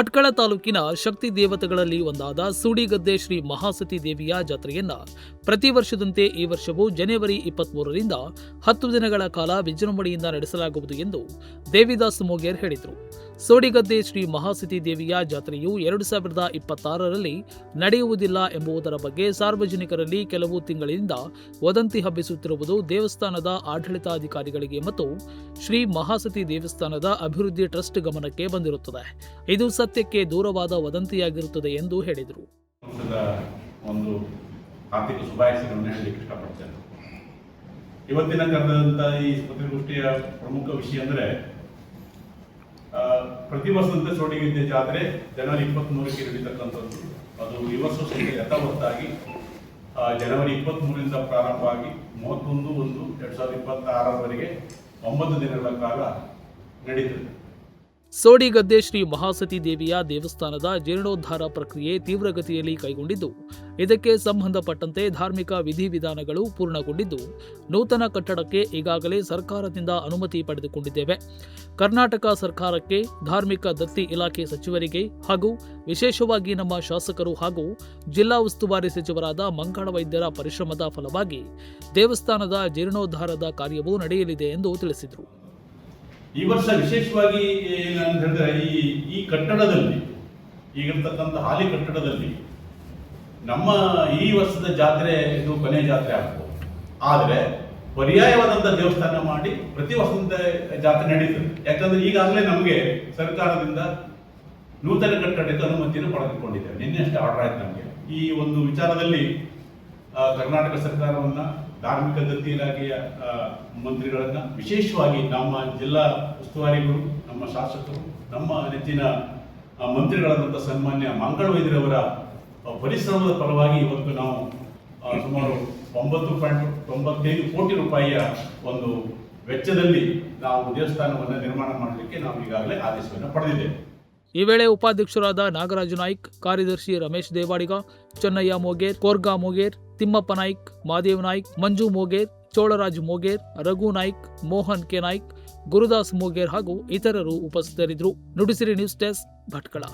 ಭಟ್ಕಳ ತಾಲೂಕಿನ ಶಕ್ತಿ ದೇವತೆಗಳಲ್ಲಿ ಒಂದಾದ ಸೂಡಿಗದ್ದೆ ಶ್ರೀ ಮಹಾಸತಿ ದೇವಿಯ ಜಾತ್ರೆಯನ್ನ ಪ್ರತಿ ವರ್ಷದಂತೆ ಈ ವರ್ಷವೂ ಜನವರಿ ಇಪ್ಪತ್ಮೂರರಿಂದ ಹತ್ತು ದಿನಗಳ ಕಾಲ ವಿಜೃಂಭಣೆಯಿಂದ ನಡೆಸಲಾಗುವುದು ಎಂದು ದೇವಿದಾಸ್ ಮೋಗೇರ್ ಹೇಳಿದರು. ಸೋಡಿಗದ್ದೆ ಶ್ರೀ ಮಹಾಸತಿ ದೇವಿಯ ಜಾತ್ರೆಯು ಎರಡು ಸಾವಿರದ ಇಪ್ಪತ್ತಾರರಲ್ಲಿ ನಡೆಯುವುದಿಲ್ಲ ಎಂಬುದರ ಬಗ್ಗೆ ಸಾರ್ವಜನಿಕರಲ್ಲಿ ಕೆಲವು ತಿಂಗಳಿಂದ ವದಂತಿ ಹಬ್ಬಿಸುತ್ತಿರುವುದು ದೇವಸ್ಥಾನದ ಆಡಳಿತಾಧಿಕಾರಿಗಳಿಗೆ ಮತ್ತು ಶ್ರೀ ಮಹಾಸತಿ ದೇವಸ್ಥಾನದ ಅಭಿವೃದ್ಧಿ ಟ್ರಸ್ಟ್ ಗಮನಕ್ಕೆ ಬಂದಿರುತ್ತದೆ. ಇದು ಸತ್ಯಕ್ಕೆ ದೂರವಾದ ವದಂತಿಯಾಗಿರುತ್ತದೆ ಎಂದು ಹೇಳಿದರು. ಒಂದು ಆರ್ಥಿಕ ಶುಭಾಶಯಗಳನ್ನು ಹೇಳಲಿಕ್ಕೆ ಇಷ್ಟಪಡ್ತೇನೆ. ಇವತ್ತಿನ ಕರೆದಂಥ ಈ ಪತ್ರಿಕೋಷ್ಠಿಯ ಪ್ರಮುಖ ವಿಷಯ ಅಂದರೆ ಪ್ರತಿ ವರ್ಷದಂತೆ ಸೋಡಿಗಿದ್ದೆ ಜಾತ್ರೆ ಜನವರಿ ಇಪ್ಪತ್ತ್ಮೂರಕ್ಕೆ ನಡೀತಕ್ಕಂಥದ್ದು. ಅದು ಈ ವರ್ಷ ಸಹಿತ ಯಥಾವತ್ತಾಗಿ ಜನವರಿ ಇಪ್ಪತ್ತ್ಮೂರರಿಂದ ಪ್ರಾರಂಭವಾಗಿ ಮೂವತ್ತೊಂದು ಒಂದು ಎರಡು ಸಾವಿರದ ಇಪ್ಪತ್ತಾರರವರೆಗೆ ಒಂಬತ್ತು ದಿನಗಳ ಕಾಲ ನಡೀತದೆ. ಸೋಡಿಗದ್ದೆ ಶ್ರೀ ಮಹಾಸತಿ ದೇವಿಯ ದೇವಸ್ಥಾನದ ಜೀರ್ಣೋದ್ಧಾರ ಪ್ರಕ್ರಿಯೆ ತೀವ್ರಗತಿಯಲ್ಲಿ ಕೈಗೊಂಡಿದ್ದು, ಇದಕ್ಕೆ ಸಂಬಂಧಪಟ್ಟಂತೆ ಧಾರ್ಮಿಕ ವಿಧಿವಿಧಾನಗಳು ಪೂರ್ಣಗೊಂಡಿದ್ದು, ನೂತನ ಕಟ್ಟಡಕ್ಕೆ ಈಗಾಗಲೇ ಸರ್ಕಾರದಿಂದ ಅನುಮತಿ ಪಡೆದುಕೊಂಡಿದ್ದೇವೆ. ಕರ್ನಾಟಕ ಸರ್ಕಾರಕ್ಕೆ ಧಾರ್ಮಿಕ ದತ್ತಿ ಇಲಾಖೆ ಸಚಿವರಿಗೆ ಹಾಗೂ ವಿಶೇಷವಾಗಿ ನಮ್ಮ ಶಾಸಕರು ಹಾಗೂ ಜಿಲ್ಲಾ ಉಸ್ತುವಾರಿ ಸಚಿವರಾದ ಮಂಗಳ ವೈದ್ಯರ ಪರಿಶ್ರಮದ ಫಲವಾಗಿ ದೇವಸ್ಥಾನದ ಜೀರ್ಣೋದ್ಧಾರದ ಕಾರ್ಯವೂ ನಡೆಯಲಿದೆ ಎಂದು ತಿಳಿಸಿದರು. ಈ ವರ್ಷ ವಿಶೇಷವಾಗಿ ಏನಂತ ಹೇಳಿದ್ರೆ ಈ ಈ ಕಟ್ಟಡದಲ್ಲಿ, ಈಗಿರ್ತಕ್ಕಂಥ ಹಾಲಿ ಕಟ್ಟಡದಲ್ಲಿ, ನಮ್ಮ ಈ ವರ್ಷದ ಜಾತ್ರೆ, ಇದು ಕೊನೆ ಜಾತ್ರೆ ಆಗ್ಬೋದು. ಆದರೆ, ಪರ್ಯಾಯವಾದಂಥ ದೇವಸ್ಥಾನ ಮಾಡಿ ಪ್ರತಿ ವರ್ಷದ ಜಾತ್ರೆ ನಡೀತದೆ. ಯಾಕಂದ್ರೆ ಈಗಾಗಲೇ ನಮಗೆ ಸರ್ಕಾರದಿಂದ ನೂತನ ಕಟ್ಟಡಕ್ಕೆ ಅನುಮತಿಯನ್ನು ಪಡೆದುಕೊಂಡಿದ್ದೇವೆ. ನಿನ್ನೆ ಅಷ್ಟೇ ಆರ್ಡರ್ ಆಯ್ತು ನಮಗೆ. ಈ ಒಂದು ವಿಚಾರದಲ್ಲಿ ಕರ್ನಾಟಕ ಸರ್ಕಾರವನ್ನ ಧಾರ್ಮಿಕ ದತ್ತಿ ಇಲಾಖೆಯ ಮಂತ್ರಿಗಳನ್ನ, ವಿಶೇಷವಾಗಿ ನಮ್ಮ ಜಿಲ್ಲಾ ಉಸ್ತುವಾರಿಗಳು, ನಮ್ಮ ಶಾಸಕರು, ನಮ್ಮ ನೆಚ್ಚಿನ ಮಂತ್ರಿಗಳಾದಂಥ ಸನ್ಮಾನ್ಯ ಮಂಗಳ ವೈದ್ಯರವರ ಪರಿಶ್ರಮದ ಫಲವಾಗಿ ಇವತ್ತು ನಾವು ಸುಮಾರು ಒಂಬತ್ತು ಪಾಯಿಂಟ್ ತೊಂಬತ್ತೈದು ಕೋಟಿ ರೂಪಾಯಿಯ ಒಂದು ವೆಚ್ಚದಲ್ಲಿ ನಾವು ದೇವಸ್ಥಾನವನ್ನು ನಿರ್ಮಾಣ ಮಾಡಲಿಕ್ಕೆ ನಾವು ಈಗಾಗಲೇ ಆದೇಶವನ್ನು ಪಡೆದಿದ್ದೇವೆ. ಈ ವೇಳೆ ಉಪಾಧ್ಯಕ್ಷರಾದ ನಾಗರಾಜು ನಾಯ್ಕ್, ಕಾರ್ಯದರ್ಶಿ ರಮೇಶ್ ದೇವಾಡಿಗ, ಚೆನ್ನಯ್ಯ ಮೋಗೇರ್, ಕೋರ್ಗಾ ಮೋಗೇರ್ ತಿಮ್ಮಪ್ಪ ನಾಯ್ಕ್, ಮಾದೇವ್ ನಾಯ್ಕ್, ಮಂಜು ಮೋಗೇರ್, ಚೋಳರಾಜ್ ಮೋಗೇರ್, ರಘು ನಾಯ್ಕ್, ಮೋಹನ್ ಕೆ ನಾಯ್ಕ್, ಗುರುದಾಸ್ ಮೋಗೇರ್ ಹಾಗೂ ಇತರರು ಉಪಸ್ಥಿತರಿದ್ದರು. Nudisiri news desk Bhatkal.